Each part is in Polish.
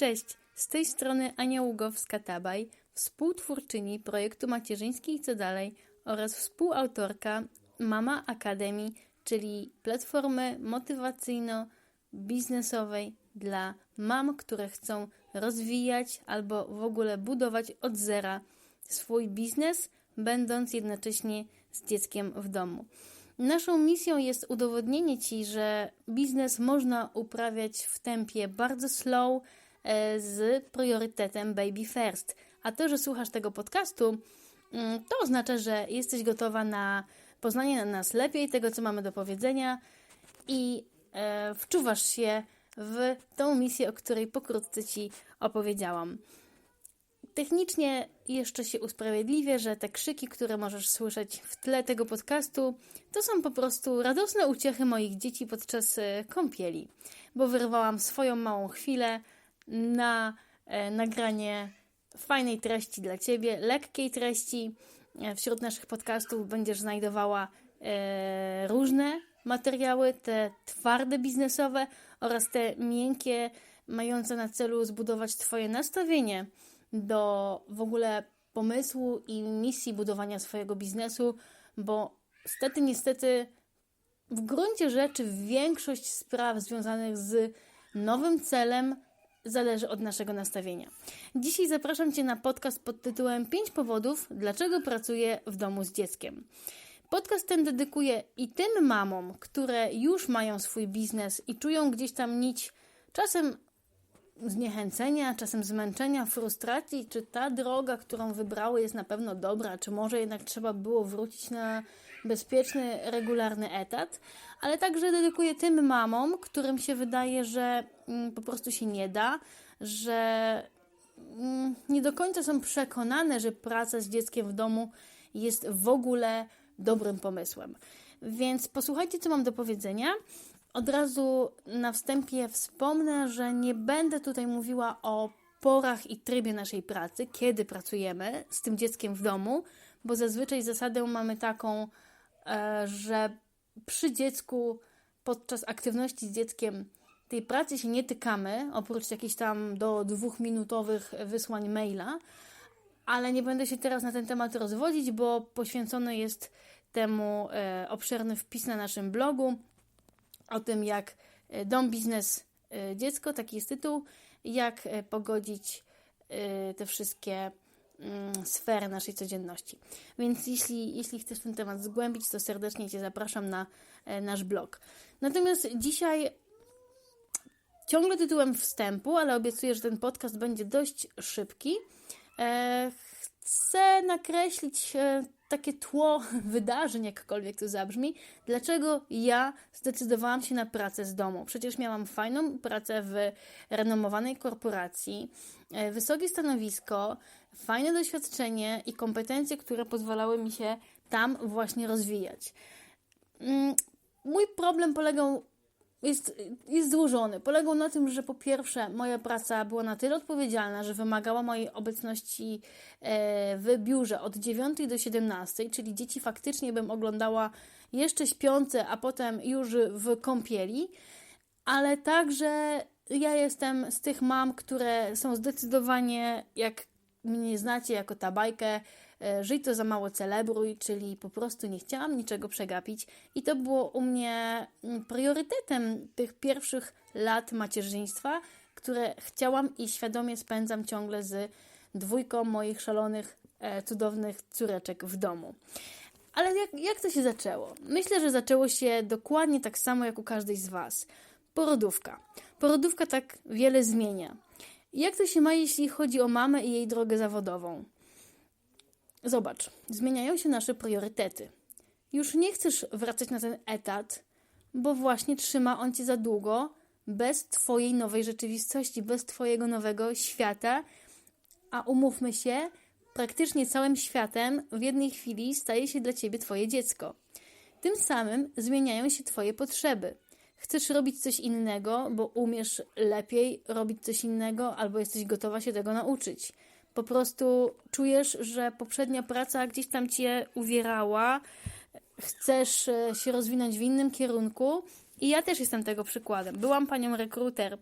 Cześć, z tej strony Ania Ługowska-Tabaj, współtwórczyni projektu Macierzyński i Co Dalej oraz współautorka Mama Akademii, czyli platformy motywacyjno-biznesowej dla mam, które chcą rozwijać albo w ogóle budować od zera swój biznes, będąc jednocześnie z dzieckiem w domu. Naszą misją jest udowodnienie Ci, że biznes można uprawiać w tempie bardzo slow, z priorytetem baby first. A to, że słuchasz tego podcastu, mm, to oznacza, że jesteś gotowa na poznanie nas lepiej, tego, co mamy do powiedzenia i e, wczuwasz się w tą misję, o której pokrótce Ci opowiedziałam. Technicznie jeszcze się usprawiedliwię, że te krzyki, które możesz słyszeć w tle tego podcastu, to są po prostu radosne uciechy moich dzieci podczas e, kąpieli, bo wyrwałam swoją małą chwilę na e, nagranie fajnej treści dla Ciebie, lekkiej treści. E, wśród naszych podcastów będziesz znajdowała e, różne materiały, te twarde biznesowe oraz te miękkie, mające na celu zbudować Twoje nastawienie do w ogóle pomysłu i misji budowania swojego biznesu, bo stety, niestety, w gruncie rzeczy większość spraw związanych z nowym celem zależy od naszego nastawienia. Dzisiaj zapraszam Cię na podcast pod tytułem 5 powodów, dlaczego pracuję w domu z dzieckiem. Podcast ten dedykuję i tym mamom, które już mają swój biznes i czują gdzieś tam nić czasem zniechęcenia, czasem zmęczenia, frustracji, czy ta droga, którą wybrały, jest na pewno dobra, czy może jednak trzeba było wrócić na bezpieczny, regularny etat, ale także dedykuję tym mamom, którym się wydaje, że mm, po prostu się nie da, że mm, nie do końca są przekonane, że praca z dzieckiem w domu jest w ogóle dobrym pomysłem. Więc posłuchajcie, co mam do powiedzenia. Od razu na wstępie wspomnę, że nie będę tutaj mówiła o porach i trybie naszej pracy, kiedy pracujemy z tym dzieckiem w domu, bo zazwyczaj zasadę mamy taką, że przy dziecku podczas aktywności z dzieckiem tej pracy się nie tykamy, oprócz jakichś tam do dwuchminutowych wysłań maila, ale nie będę się teraz na ten temat rozwodzić, bo poświęcony jest temu e, obszerny wpis na naszym blogu o tym, jak e, dom, biznes, e, dziecko, taki jest tytuł, jak e, pogodzić te wszystkie mm, sfery naszej codzienności. Więc jeśli, jeśli chcesz ten temat zgłębić, to serdecznie Cię zapraszam na nasz blog. Natomiast dzisiaj ciągle tytułem wstępu, ale obiecuję, że ten podcast będzie dość szybki. Chcę nakreślić takie tło wydarzeń, jakkolwiek to zabrzmi, dlaczego ja zdecydowałam się na pracę z domu. Przecież miałam fajną pracę w renomowanej korporacji, e, wysokie stanowisko, fajne doświadczenie i kompetencje, które pozwalały mi się tam właśnie rozwijać. Mm, mój problem polegał jest, jest złożony. Polegał na tym, że po pierwsze moja praca była na tyle odpowiedzialna, że wymagała mojej obecności e, w biurze od 9 do 17, czyli dzieci faktycznie bym oglądała jeszcze śpiące, a potem już w kąpieli, ale także ja jestem z tych mam, które są zdecydowanie, jak mnie znacie jako ta bajkę, E, żyj to za mało celebruj, czyli po prostu nie chciałam niczego przegapić i to było u mnie mm, priorytetem tych pierwszych lat macierzyństwa, które chciałam i świadomie spędzam ciągle z dwójką moich szalonych, e, cudownych córeczek w domu. Ale jak, jak to się zaczęło? Myślę, że zaczęło się dokładnie tak samo jak u każdej z Was. Porodówka. Porodówka tak wiele zmienia. Jak to się ma, jeśli chodzi o mamę i jej drogę zawodową? Zobacz, zmieniają się nasze priorytety. Już nie chcesz wracać na ten etat, bo właśnie trzyma on cię za długo, bez Twojej nowej rzeczywistości, bez Twojego nowego świata. A umówmy się, praktycznie całym światem w jednej chwili staje się dla Ciebie Twoje dziecko. Tym samym zmieniają się Twoje potrzeby. Chcesz robić coś innego, bo umiesz lepiej robić coś innego, albo jesteś gotowa się tego nauczyć po prostu czujesz, że poprzednia praca gdzieś tam cię uwierała, chcesz e, się rozwinąć w innym kierunku. I ja też jestem tego przykładem. Byłam panią rekruter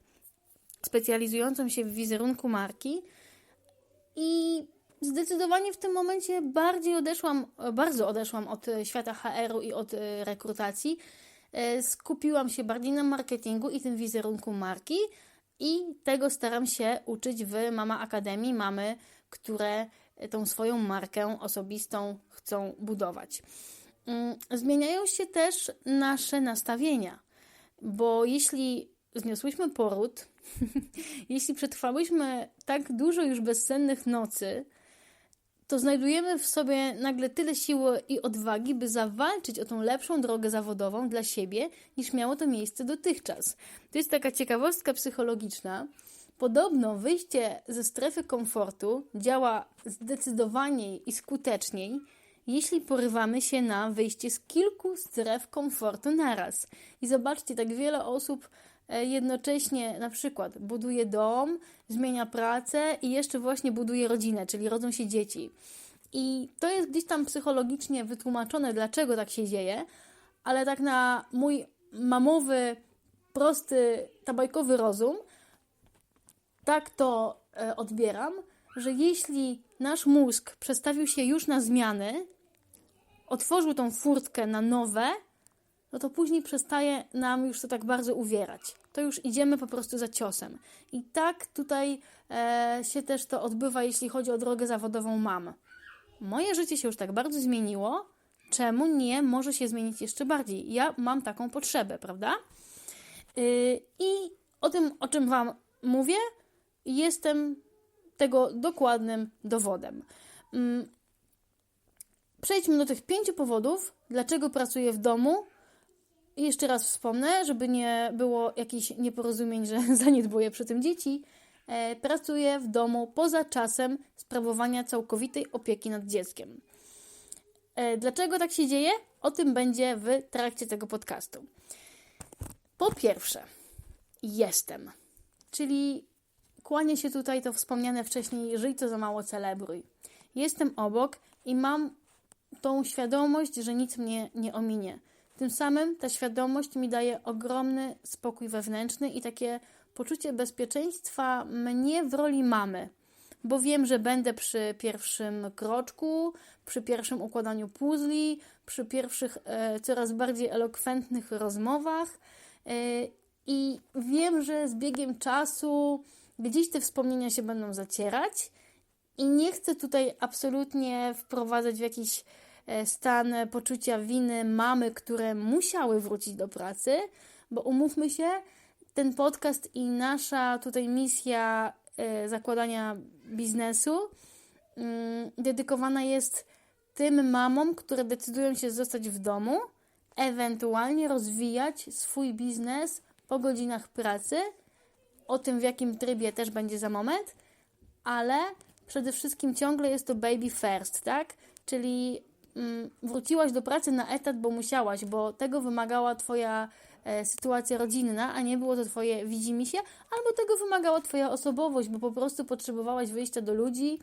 specjalizującą się w wizerunku marki i zdecydowanie w tym momencie bardziej odeszłam, bardzo odeszłam od świata HR-u i od e, rekrutacji. E, skupiłam się bardziej na marketingu i tym wizerunku marki i tego staram się uczyć w Mama Akademii. Mamy, które tą swoją markę osobistą chcą budować. Mm, zmieniają się też nasze nastawienia, bo jeśli zniosłyśmy poród, jeśli przetrwałyśmy tak dużo już bezsennych nocy, to znajdujemy w sobie nagle tyle siły i odwagi, by zawalczyć o tą lepszą drogę zawodową dla siebie, niż miało to miejsce dotychczas. To jest taka ciekawostka psychologiczna. Podobno wyjście ze strefy komfortu działa zdecydowaniej i skuteczniej, jeśli porywamy się na wyjście z kilku stref komfortu naraz. I zobaczcie, tak wiele osób jednocześnie na przykład buduje dom, zmienia pracę i jeszcze właśnie buduje rodzinę, czyli rodzą się dzieci. I to jest gdzieś tam psychologicznie wytłumaczone, dlaczego tak się dzieje, ale tak na mój mamowy, prosty, tabajkowy rozum, tak to e, odbieram, że jeśli nasz mózg przestawił się już na zmiany, otworzył tą furtkę na nowe, no to później przestaje nam już to tak bardzo uwierać. To już idziemy po prostu za ciosem. I tak tutaj e, się też to odbywa, jeśli chodzi o drogę zawodową mam. Moje życie się już tak bardzo zmieniło, czemu nie może się zmienić jeszcze bardziej? Ja mam taką potrzebę, prawda? Yy, I o tym, o czym Wam mówię, jestem tego dokładnym dowodem. Yy, przejdźmy do tych pięciu powodów, dlaczego pracuję w domu jeszcze raz wspomnę, żeby nie było jakichś nieporozumień, że zaniedbuję przy tym dzieci. E, pracuję w domu poza czasem sprawowania całkowitej opieki nad dzieckiem. E, dlaczego tak się dzieje? O tym będzie w trakcie tego podcastu. Po pierwsze, jestem, czyli kłania się tutaj to wspomniane wcześniej, żyj to za mało celebruj. Jestem obok i mam tą świadomość, że nic mnie nie ominie. Tym samym ta świadomość mi daje ogromny spokój wewnętrzny i takie poczucie bezpieczeństwa mnie w roli mamy, bo wiem, że będę przy pierwszym kroczku, przy pierwszym układaniu puzli, przy pierwszych e, coraz bardziej elokwentnych rozmowach e, i wiem, że z biegiem czasu gdzieś te wspomnienia się będą zacierać i nie chcę tutaj absolutnie wprowadzać w jakiś stan poczucia winy mamy, które musiały wrócić do pracy, bo umówmy się, ten podcast i nasza tutaj misja e, zakładania biznesu mm, dedykowana jest tym mamom, które decydują się zostać w domu, ewentualnie rozwijać swój biznes po godzinach pracy. O tym, w jakim trybie też będzie za moment, ale przede wszystkim ciągle jest to baby first, tak? Czyli wróciłaś do pracy na etat, bo musiałaś, bo tego wymagała Twoja e, sytuacja rodzinna, a nie było to Twoje widzimisię, albo tego wymagała Twoja osobowość, bo po prostu potrzebowałaś wyjścia do ludzi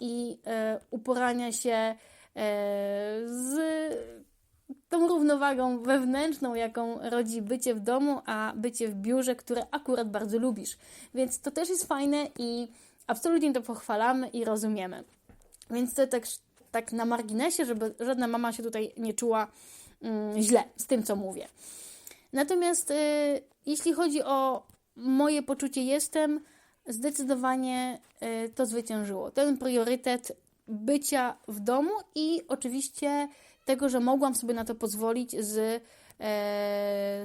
i e, uporania się e, z tą równowagą wewnętrzną, jaką rodzi bycie w domu, a bycie w biurze, które akurat bardzo lubisz. Więc to też jest fajne i absolutnie to pochwalamy i rozumiemy. Więc to tak tak na marginesie, żeby żadna mama się tutaj nie czuła mm, źle z tym, co mówię. Natomiast y, jeśli chodzi o moje poczucie jestem, zdecydowanie y, to zwyciężyło. Ten priorytet bycia w domu i oczywiście tego, że mogłam sobie na to pozwolić z, e,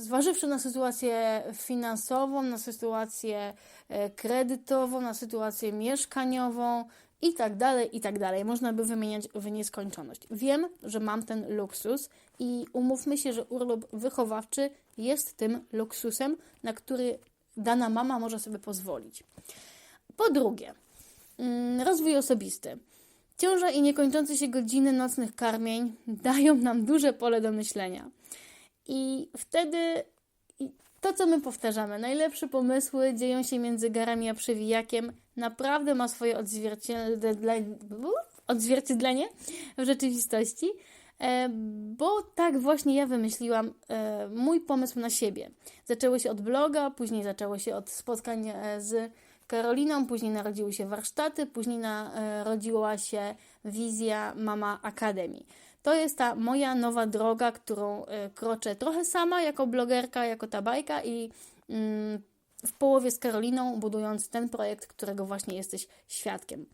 zważywszy na sytuację finansową, na sytuację e, kredytową, na sytuację mieszkaniową, i tak dalej, i tak dalej. Można by wymieniać w nieskończoność. Wiem, że mam ten luksus i umówmy się, że urlop wychowawczy jest tym luksusem, na który dana mama może sobie pozwolić. Po drugie, mm, rozwój osobisty. Ciąża i niekończące się godziny nocnych karmień dają nam duże pole do myślenia. I wtedy to, co my powtarzamy, najlepsze pomysły dzieją się między garami a przewijakiem, naprawdę ma swoje odzwierciedlenie, w rzeczywistości. e, bo tak właśnie ja wymyśliłam e, mój pomysł na siebie. Zaczęło się od bloga, później zaczęło się od spotkań e, z Karoliną, później narodziły się warsztaty, później narodziła się wizja Mama Akademii. To jest ta moja nowa droga, którą kroczę trochę sama jako blogerka, jako ta bajka i mm, w połowie z Karoliną, budując ten projekt, którego właśnie jesteś świadkiem.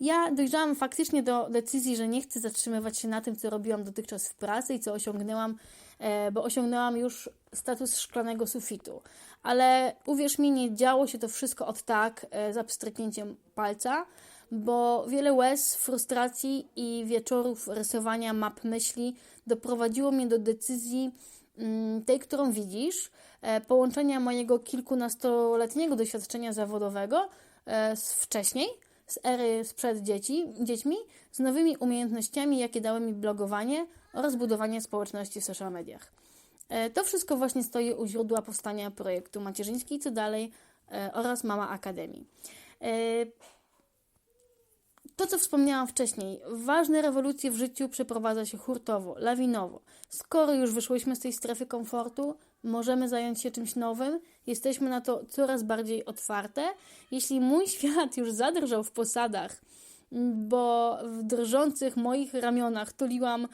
Ja dojrzałam faktycznie do decyzji, że nie chcę zatrzymywać się na tym, co robiłam dotychczas w pracy i co osiągnęłam, e, bo osiągnęłam już status szklanego sufitu. Ale uwierz mi, nie działo się to wszystko od tak, e, za pstryknięciem palca, bo wiele łez, frustracji i wieczorów rysowania map myśli doprowadziło mnie do decyzji mm, tej, którą widzisz, e, połączenia mojego kilkunastoletniego doświadczenia zawodowego z wcześniej – z ery sprzed dzieci, dziećmi z nowymi umiejętnościami, jakie dały mi blogowanie oraz budowanie społeczności w social mediach. E, to wszystko właśnie stoi u źródła powstania projektu Macierzyński Co Dalej e, oraz Mama Akademii. To, co wspomniałam wcześniej, ważne rewolucje w życiu przeprowadza się hurtowo, lawinowo. Skoro już wyszłyśmy z tej strefy komfortu, możemy zająć się czymś nowym, jesteśmy na to coraz bardziej otwarte. Jeśli mój świat już zadrżał w posadach, bo w drżących moich ramionach tuliłam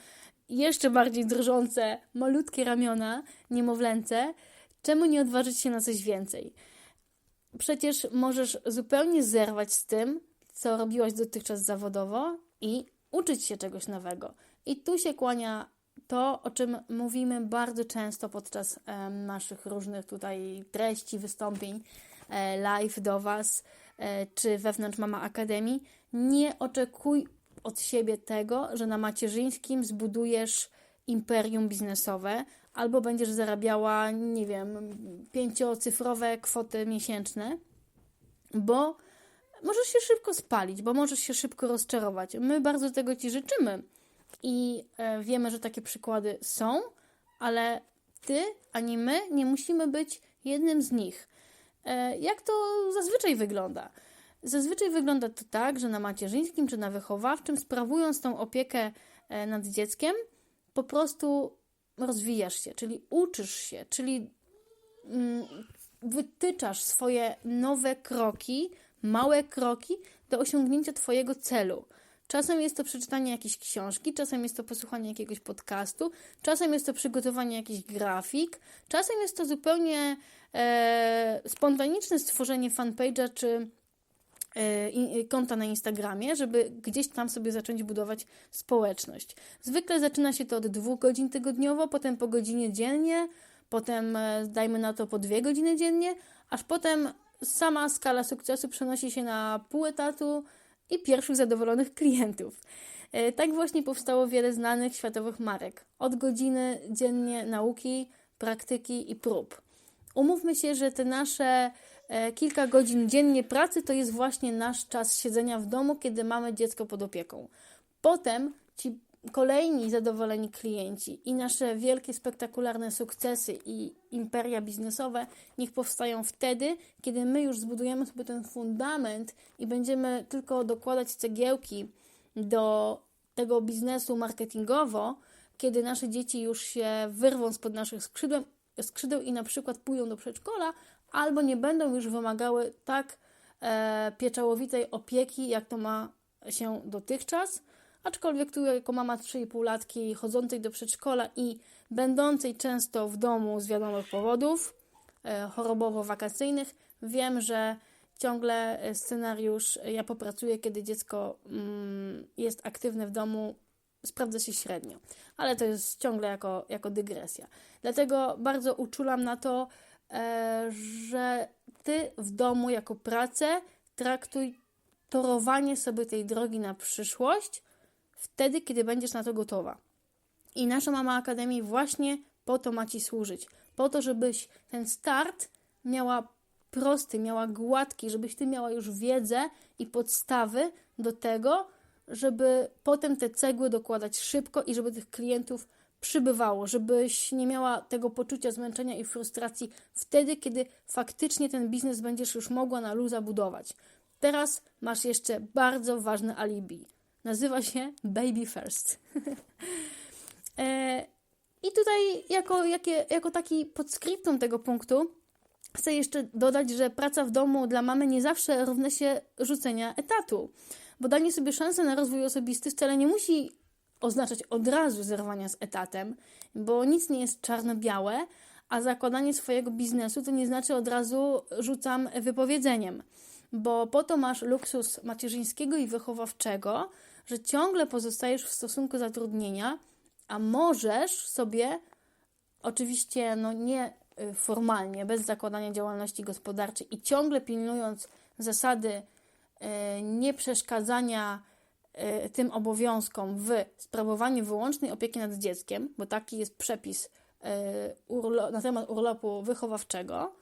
jeszcze bardziej drżące, malutkie ramiona, niemowlęce, czemu nie odważyć się na coś więcej? Przecież możesz zupełnie zerwać z tym, co robiłaś dotychczas zawodowo i uczyć się czegoś nowego. I tu się kłania to, o czym mówimy bardzo często podczas naszych różnych tutaj treści, wystąpień e, live do Was, e, czy wewnątrz Mama Akademii, nie oczekuj od siebie tego, że na macierzyńskim zbudujesz imperium biznesowe albo będziesz zarabiała, nie wiem, pięciocyfrowe kwoty miesięczne, bo możesz się szybko spalić, bo możesz się szybko rozczarować. My bardzo tego Ci życzymy i e, wiemy, że takie przykłady są, ale Ty ani my nie musimy być jednym z nich. E, jak to zazwyczaj wygląda? Zazwyczaj wygląda to tak, że na macierzyńskim czy na wychowawczym, sprawując tą opiekę e, nad dzieckiem, po prostu rozwijasz się, czyli uczysz się, czyli mm, wytyczasz swoje nowe kroki małe kroki do osiągnięcia Twojego celu. Czasem jest to przeczytanie jakiejś książki, czasem jest to posłuchanie jakiegoś podcastu, czasem jest to przygotowanie jakichś grafik, czasem jest to zupełnie e, spontaniczne stworzenie fanpage'a czy e, konta na Instagramie, żeby gdzieś tam sobie zacząć budować społeczność. Zwykle zaczyna się to od dwóch godzin tygodniowo, potem po godzinie dziennie, potem e, dajmy na to po dwie godziny dziennie, aż potem sama skala sukcesu przenosi się na pół etatu i pierwszych zadowolonych klientów. E, tak właśnie powstało wiele znanych światowych marek. Od godziny dziennie nauki, praktyki i prób. Umówmy się, że te nasze e, kilka godzin dziennie pracy to jest właśnie nasz czas siedzenia w domu, kiedy mamy dziecko pod opieką. Potem ci kolejni zadowoleni klienci i nasze wielkie, spektakularne sukcesy i imperia biznesowe niech powstają wtedy, kiedy my już zbudujemy sobie ten fundament i będziemy tylko dokładać cegiełki do tego biznesu marketingowo, kiedy nasze dzieci już się wyrwą spod naszych skrzydeł, skrzydeł i na przykład pójdą do przedszkola, albo nie będą już wymagały tak e, pieczałowitej opieki, jak to ma się dotychczas Aczkolwiek tu jako mama 3,5 latki chodzącej do przedszkola i będącej często w domu z wiadomych powodów e, chorobowo-wakacyjnych, wiem, że ciągle e, scenariusz e, ja popracuję, kiedy dziecko mm, jest aktywne w domu, sprawdza się średnio. Ale to jest ciągle jako, jako dygresja. Dlatego bardzo uczulam na to, że ty w domu jako pracę traktuj torowanie sobie tej drogi na przyszłość wtedy, kiedy będziesz na to gotowa. I nasza Mama Akademii właśnie po to ma Ci służyć. Po to, żebyś ten start miała prosty, miała gładki, żebyś Ty miała już wiedzę i podstawy do tego, żeby potem te cegły dokładać szybko i żeby tych klientów przybywało, żebyś nie miała tego poczucia zmęczenia i frustracji wtedy, kiedy faktycznie ten biznes będziesz już mogła na luza budować. Teraz masz jeszcze bardzo ważne alibi nazywa się Baby First. e, I tutaj, jako, jakie, jako taki podskryptum tego punktu, chcę jeszcze dodać, że praca w domu dla mamy nie zawsze równa się rzucenia etatu, bo danie sobie szansy na rozwój osobisty wcale nie musi oznaczać od razu zerwania z etatem, bo nic nie jest czarno-białe, a zakładanie swojego biznesu to nie znaczy od razu rzucam wypowiedzeniem, bo po to masz luksus macierzyńskiego i wychowawczego, że ciągle pozostajesz w stosunku zatrudnienia, a możesz sobie, oczywiście no nie y, formalnie, bez zakładania działalności gospodarczej i ciągle pilnując zasady y, nieprzeszkadzania y, tym obowiązkom w sprawowaniu wyłącznej opieki nad dzieckiem, bo taki jest przepis na temat urlopu wychowawczego,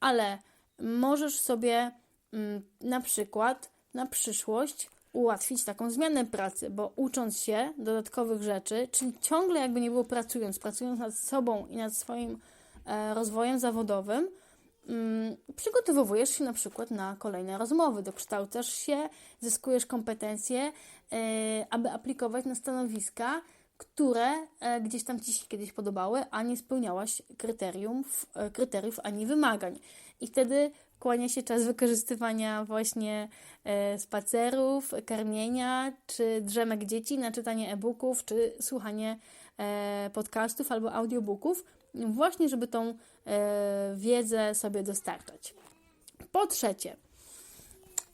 ale możesz sobie mm, na przykład na przyszłość ułatwić taką zmianę pracy, bo ucząc się dodatkowych rzeczy, czyli ciągle jakby nie było pracując, pracując nad sobą i nad swoim e, rozwojem zawodowym, mm, przygotowujesz się na przykład na kolejne rozmowy, dokształcasz się, zyskujesz kompetencje, e, aby aplikować na stanowiska, które e, gdzieś tam Ci się kiedyś podobały, a nie spełniałaś kryteriów, kryteriów ani wymagań. I wtedy kłania się czas wykorzystywania właśnie e, spacerów, karmienia, czy drzemek dzieci na czytanie e-booków, czy słuchanie e, podcastów albo audiobooków, właśnie żeby tą e, wiedzę sobie dostarczać. Po trzecie,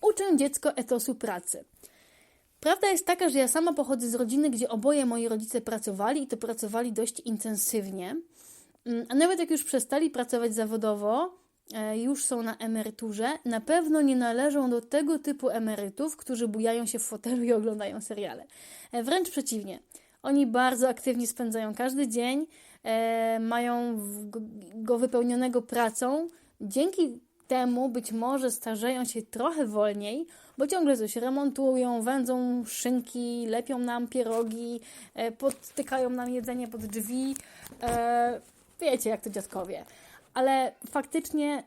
uczę dziecko etosu pracy. Prawda jest taka, że ja sama pochodzę z rodziny, gdzie oboje moi rodzice pracowali i to pracowali dość intensywnie. Mm, a nawet jak już przestali pracować zawodowo, już są na emeryturze, na pewno nie należą do tego typu emerytów, którzy bujają się w fotelu i oglądają seriale. E, wręcz przeciwnie. Oni bardzo aktywnie spędzają każdy dzień, e, mają go wypełnionego pracą. Dzięki temu być może starzeją się trochę wolniej, bo ciągle coś remontują, wędzą szynki, lepią nam pierogi, podtykają nam jedzenie pod drzwi. Wiecie, jak to dziadkowie ale faktycznie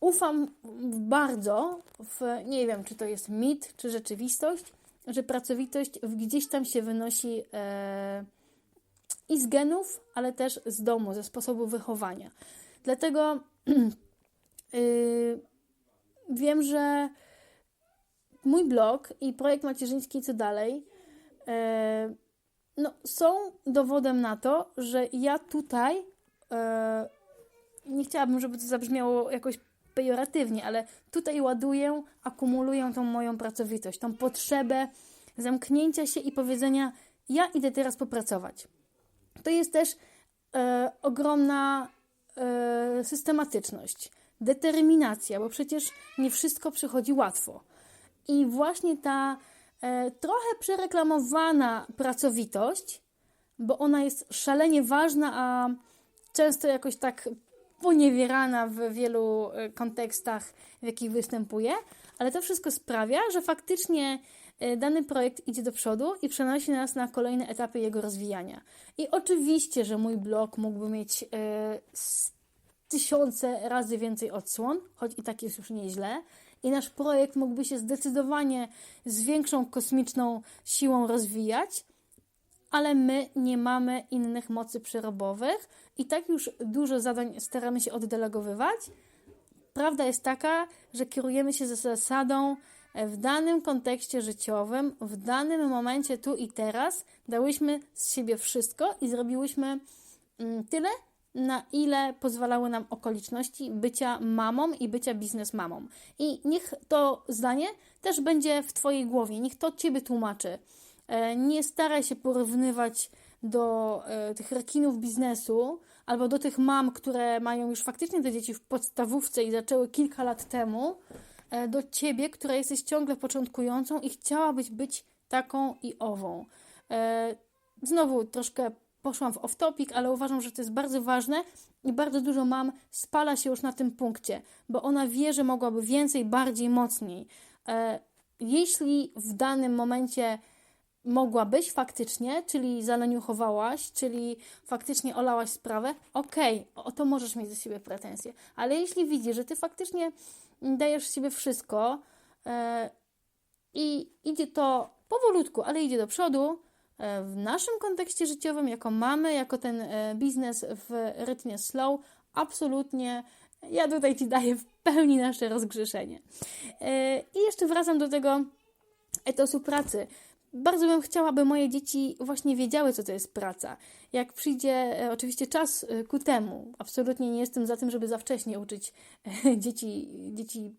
ufam bardzo w, nie wiem, czy to jest mit, czy rzeczywistość, że pracowitość gdzieś tam się wynosi e, i z genów, ale też z domu, ze sposobu wychowania. Dlatego yy, wiem, że mój blog i projekt macierzyński Co Dalej e, no, są dowodem na to, że ja tutaj e, nie chciałabym, żeby to zabrzmiało jakoś pejoratywnie, ale tutaj ładuję, akumuluję tą moją pracowitość, tą potrzebę zamknięcia się i powiedzenia: Ja idę teraz popracować. To jest też e, ogromna e, systematyczność, determinacja, bo przecież nie wszystko przychodzi łatwo. I właśnie ta e, trochę przereklamowana pracowitość, bo ona jest szalenie ważna, a często jakoś tak poniewierana w wielu e, kontekstach, w jakich występuje, ale to wszystko sprawia, że faktycznie e, dany projekt idzie do przodu i przenosi nas na kolejne etapy jego rozwijania. I oczywiście, że mój blog mógłby mieć e, tysiące razy więcej odsłon, choć i tak jest już nieźle. I nasz projekt mógłby się zdecydowanie z większą kosmiczną siłą rozwijać, ale my nie mamy innych mocy przerobowych i tak już dużo zadań staramy się oddelegowywać. Prawda jest taka, że kierujemy się za zasadą e, w danym kontekście życiowym, w danym momencie tu i teraz dałyśmy z siebie wszystko i zrobiłyśmy mm, tyle, na ile pozwalały nam okoliczności bycia mamą i bycia biznesmamą. I niech to zdanie też będzie w Twojej głowie, niech to Ciebie tłumaczy. E, nie staraj się porównywać do e, tych rekinów biznesu albo do tych mam, które mają już faktycznie te dzieci w podstawówce i zaczęły kilka lat temu, e, do ciebie, która jesteś ciągle początkującą i chciałabyś być taką i ową. Znowu troszkę poszłam w off-topic, ale uważam, że to jest bardzo ważne i bardzo dużo mam spala się już na tym punkcie, bo ona wie, że mogłaby więcej, bardziej, mocniej. Jeśli w danym momencie mogłabyś faktycznie, czyli zaleniuchowałaś, czyli faktycznie olałaś sprawę, okej, okay, o to możesz mieć ze siebie pretensje. Ale jeśli widzisz, że ty faktycznie dajesz z siebie wszystko yy, i idzie to powolutku, ale idzie do przodu. E, w naszym kontekście życiowym, jako mamy, jako ten e, biznes w rytmie slow, absolutnie ja tutaj Ci daję w pełni nasze rozgrzeszenie. I jeszcze wracam do tego etosu pracy. Bardzo bym chciała, by moje dzieci właśnie wiedziały, co to jest praca. Jak przyjdzie oczywiście czas ku temu, absolutnie nie jestem za tym, żeby za wcześnie uczyć dzieci, dzieci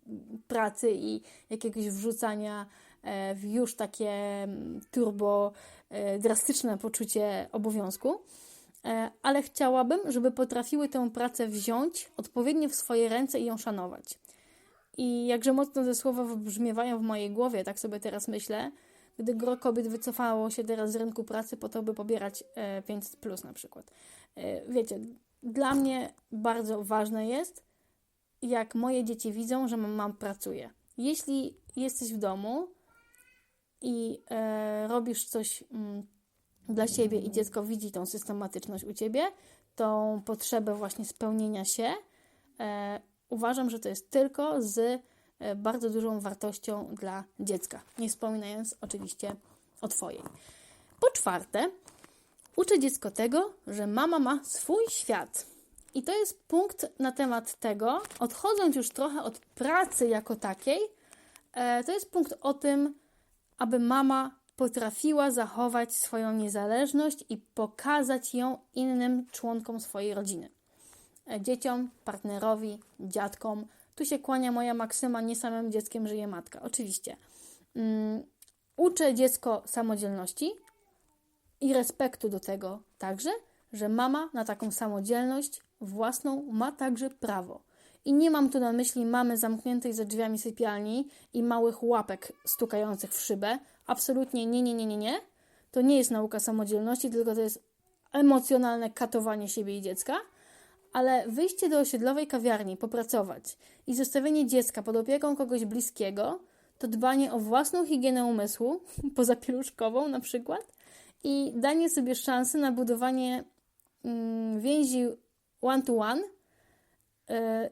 pracy i jakiegoś wrzucania w już takie mm, turbo E, drastyczne poczucie obowiązku, e, ale chciałabym, żeby potrafiły tę pracę wziąć odpowiednio w swoje ręce i ją szanować. I jakże mocno te słowa wybrzmiewają w mojej głowie, tak sobie teraz myślę, gdy gro kobiet wycofało się teraz z rynku pracy po to, by pobierać 500 e, plus na przykład. Wiecie, dla mnie bardzo ważne jest, jak moje dzieci widzą, że mam pracuje. Jeśli jesteś w domu, i e, robisz coś mm, dla siebie i dziecko widzi tą systematyczność u ciebie, tą potrzebę właśnie spełnienia się, e, uważam, że to jest tylko z e, bardzo dużą wartością dla dziecka. Nie wspominając oczywiście o Twojej. Po czwarte, uczę dziecko tego, że mama ma swój świat. I to jest punkt na temat tego, odchodząc już trochę od pracy jako takiej, e, to jest punkt o tym, aby mama potrafiła zachować swoją niezależność i pokazać ją innym członkom swojej rodziny. E, dzieciom, partnerowi, dziadkom. Tu się kłania moja maksyma, nie samym dzieckiem żyje matka. Oczywiście. Um, uczę dziecko samodzielności i respektu do tego także, że mama na taką samodzielność własną ma także prawo. I nie mam tu na myśli mamy zamkniętej za drzwiami sypialni i małych łapek stukających w szybę. Absolutnie nie, nie, nie, nie, nie. To nie jest nauka samodzielności, tylko to jest emocjonalne katowanie siebie i dziecka. Ale wyjście do osiedlowej kawiarni, popracować i zostawienie dziecka pod opieką kogoś bliskiego, to dbanie o własną higienę umysłu, pozapieluszkową na przykład, i danie sobie szansy na budowanie mm, więzi one-to-one, -one,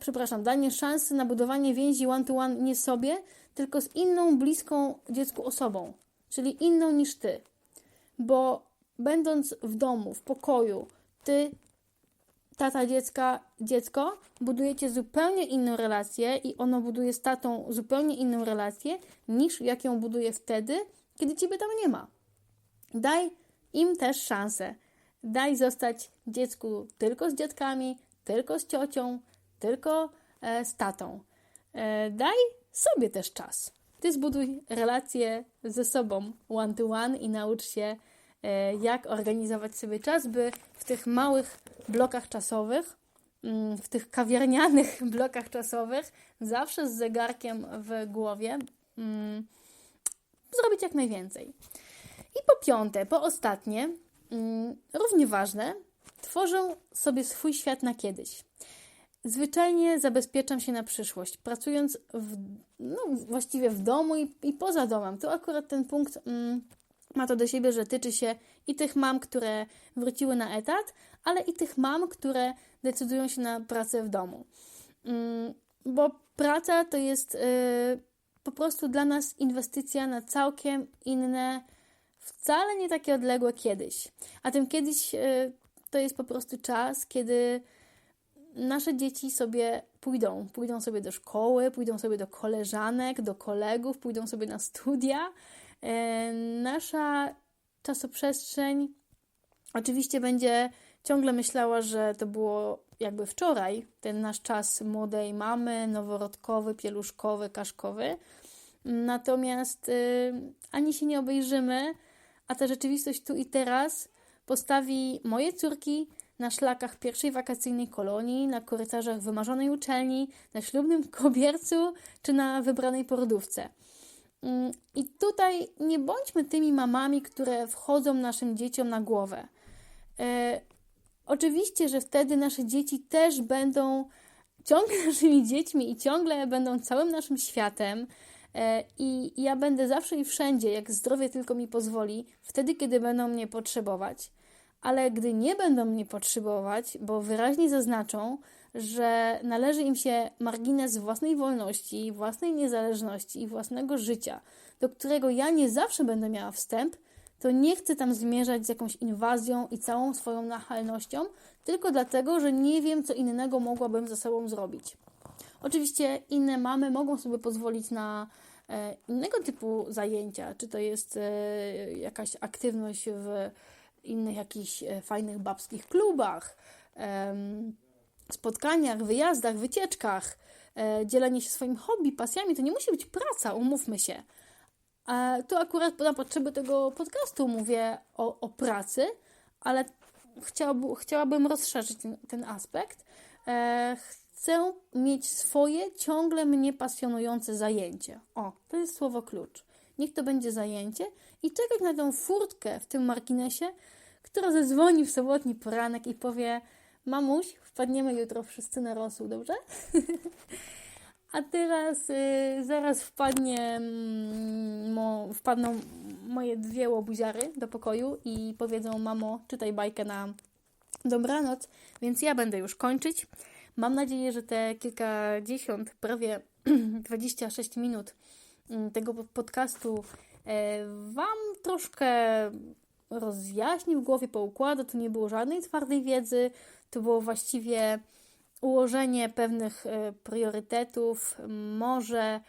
przepraszam, danie szansy na budowanie więzi one-to-one -one nie sobie, tylko z inną bliską dziecku osobą, czyli inną niż ty. Bo będąc w domu, w pokoju, ty, tata dziecka, dziecko, budujecie zupełnie inną relację i ono buduje z tatą zupełnie inną relację niż jak ją buduje wtedy, kiedy ciebie tam nie ma. Daj im też szansę. Daj zostać dziecku tylko z dziadkami, tylko z ciocią, tylko e, z tatą. E, daj sobie też czas. Ty zbuduj relacje ze sobą one to one i naucz się, e, jak organizować sobie czas, by w tych małych blokach czasowych, mm, w tych kawiarnianych blokach czasowych, zawsze z zegarkiem w głowie, mm, zrobić jak najwięcej. I po piąte, po ostatnie, mm, równie ważne, tworzę sobie swój świat na kiedyś. Zwyczajnie zabezpieczam się na przyszłość, pracując w, no, właściwie w domu i, i poza domem. Tu akurat ten punkt mm, ma to do siebie, że tyczy się i tych mam, które wróciły na etat, ale i tych mam, które decydują się na pracę w domu. Mm, bo praca to jest y, po prostu dla nas inwestycja na całkiem inne, wcale nie takie odległe kiedyś. A tym kiedyś y, to jest po prostu czas, kiedy nasze dzieci sobie pójdą. Pójdą sobie do szkoły, pójdą sobie do koleżanek, do kolegów, pójdą sobie na studia. E, nasza czasoprzestrzeń oczywiście będzie ciągle myślała, że to było jakby wczoraj, ten nasz czas młodej mamy, noworodkowy, pieluszkowy, kaszkowy. Natomiast y, ani się nie obejrzymy, a ta rzeczywistość tu i teraz postawi moje córki na szlakach pierwszej wakacyjnej kolonii, na korytarzach wymarzonej uczelni, na ślubnym kobiercu czy na wybranej porodówce. Mm, I tutaj nie bądźmy tymi mamami, które wchodzą naszym dzieciom na głowę. Oczywiście, że wtedy nasze dzieci też będą ciągle naszymi dziećmi i ciągle będą całym naszym światem. E, I ja będę zawsze i wszędzie, jak zdrowie tylko mi pozwoli, wtedy, kiedy będą mnie potrzebować ale gdy nie będą mnie potrzebować, bo wyraźnie zaznaczą, że należy im się margines własnej wolności, własnej niezależności i własnego życia, do którego ja nie zawsze będę miała wstęp, to nie chcę tam zmierzać z jakąś inwazją i całą swoją nachalnością, tylko dlatego, że nie wiem, co innego mogłabym ze sobą zrobić. Oczywiście inne mamy mogą sobie pozwolić na e, innego typu zajęcia, czy to jest e, jakaś aktywność w innych jakichś e, fajnych babskich klubach, spotkaniach, wyjazdach, wycieczkach, dzielenie się swoim hobby, pasjami. To nie musi być praca, umówmy się. E, tu akurat na potrzeby tego podcastu mówię o, o pracy, ale chciałby, chciałabym rozszerzyć ten, ten aspekt. E, chcę mieć swoje, ciągle mnie pasjonujące zajęcie. O, to jest słowo klucz. Niech to będzie zajęcie i czekać na tą furtkę w tym marginesie, która zadzwoni w sobotni poranek i powie: Mamuś, wpadniemy jutro wszyscy na rosół, dobrze? A teraz y, zaraz wpadnie, mm, mo, wpadną moje dwie łobuziary do pokoju i powiedzą: Mamo, czytaj bajkę na dobranoc, więc ja będę już kończyć. Mam nadzieję, że te kilkadziesiąt, prawie 26 minut mm, tego podcastu e, Wam troszkę rozjaśni w głowie, poukłada. Tu nie było żadnej twardej wiedzy, to było właściwie ułożenie pewnych e, priorytetów, może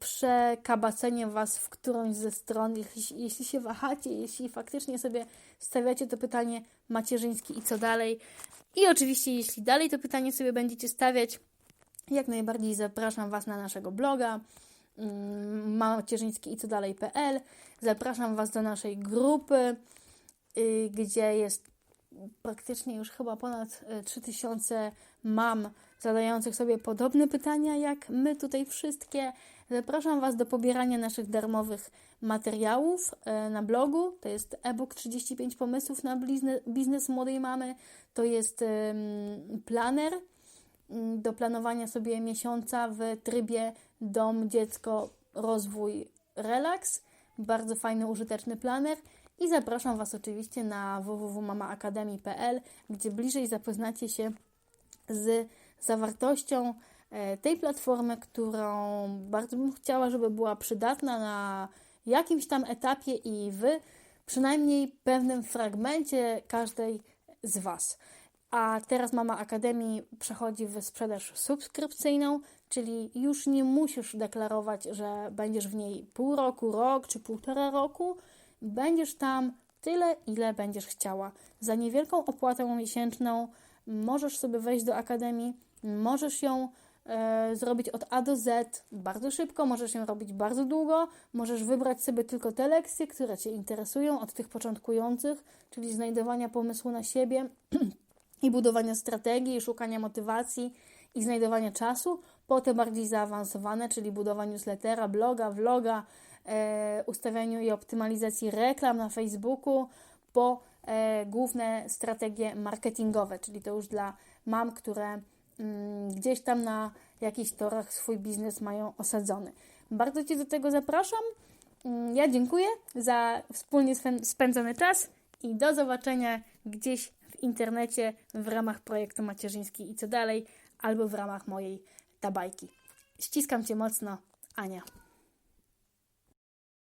przekabacenie Was w którąś ze stron, jeśli, jeśli się wahacie, jeśli faktycznie sobie stawiacie to pytanie macierzyńskie i co dalej. I oczywiście, jeśli dalej to pytanie sobie będziecie stawiać, jak najbardziej zapraszam Was na naszego bloga mm, macierzyński i co dalej.pl. Zapraszam Was do naszej grupy, y, gdzie jest praktycznie już chyba ponad 3000 mam zadających sobie podobne pytania jak my tutaj wszystkie. Zapraszam Was do pobierania naszych darmowych materiałów e, na blogu. To jest e-book 35 pomysłów na biznes młodej mamy. To jest planer mm, do planowania sobie miesiąca w trybie dom, dziecko, rozwój, relaks. Bardzo fajny, użyteczny planer. I zapraszam Was oczywiście na www.mamaakademii.pl, gdzie bliżej zapoznacie się z zawartością e, tej platformy, którą bardzo bym chciała, żeby była przydatna na jakimś tam etapie i w przynajmniej pewnym fragmencie każdej z Was. A teraz Mama Akademii przechodzi w sprzedaż subskrypcyjną, czyli już nie musisz deklarować, że będziesz w niej pół roku, rok czy półtora roku. Będziesz tam tyle, ile będziesz chciała. Za niewielką opłatę miesięczną możesz sobie wejść do Akademii, możesz ją e, zrobić od A do Z bardzo szybko, możesz ją robić bardzo długo, możesz wybrać sobie tylko te lekcje, które Cię interesują, od tych początkujących, czyli znajdowania pomysłu na siebie i budowania strategii, szukania motywacji i znajdowania czasu, po te bardziej zaawansowane, czyli budowa newslettera, bloga, vloga, e, ustawianiu i optymalizacji reklam na Facebooku, po główne strategie marketingowe, czyli to już dla mam, które mm, gdzieś tam na jakichś torach swój biznes mają osadzony. Bardzo Cię do tego zapraszam. Mm, ja dziękuję za wspólnie spędzony czas i do zobaczenia gdzieś w internecie w ramach projektu Macierzyński i co dalej, albo w ramach mojej tabajki. Ściskam Cię mocno, Ania.